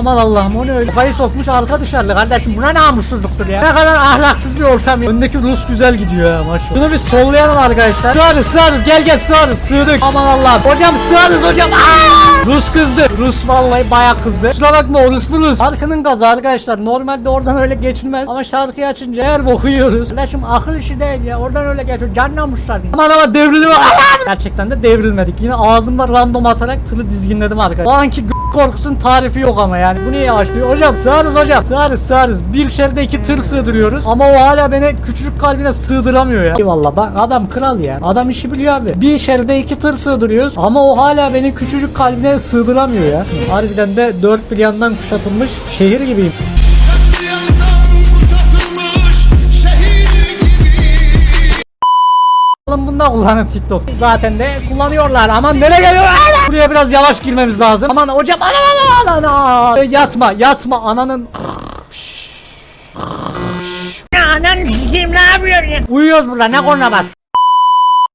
Aman Allah'ım o ne öyle? Kafayı sokmuş arka dışarılı kardeşim. Buna namussuzluktur ya. Ne kadar ahlaksız bir ortam ya. Öndeki Rus güzel gidiyor ya maşallah. Bunu bir sollayalım arkadaşlar. Sığarız sığarız gel gel sığarız sığdık. Aman Allah'ım. Hocam sığarız hocam. Aa! Rus kızdı. Rus vallahi bayağı kızdı. Kusura bakma o Rus bu Rus. Şarkının gazı arkadaşlar. Normalde oradan öyle geçilmez. Ama şarkıyı açınca her boku yiyoruz. Kardeşim akıl işi değil ya. Oradan öyle geçiyor. Can namuslar. Aman ama devrilme. Gerçekten de devrilmedik. Yine ağzımda random atarak tırı dizginledim arkadaşlar. O anki korkusun tarifi yok ama yani. Bu niye yavaşlıyor? Hocam sığarız hocam. Sığarız sığarız. Bir şeride iki tır sığdırıyoruz. Ama o hala beni küçücük kalbine sığdıramıyor ya. Eyvallah bak adam kral ya. Adam işi biliyor abi. Bir şeride iki tır sığdırıyoruz. Ama o hala beni küçücük kalbine sığdıramıyor ya. Harbiden de dört bir yandan kuşatılmış şehir gibiyim. Kullanın TikTok. Zaten de kullanıyorlar. Aman nereye geliyor? Ana! Buraya biraz yavaş girmemiz lazım. Aman hocam ana ana ana ana. E, Yatma yatma ananın. Anan sikeyim ne yapıyorsun ya? Uyuyoruz burada ne korna bas.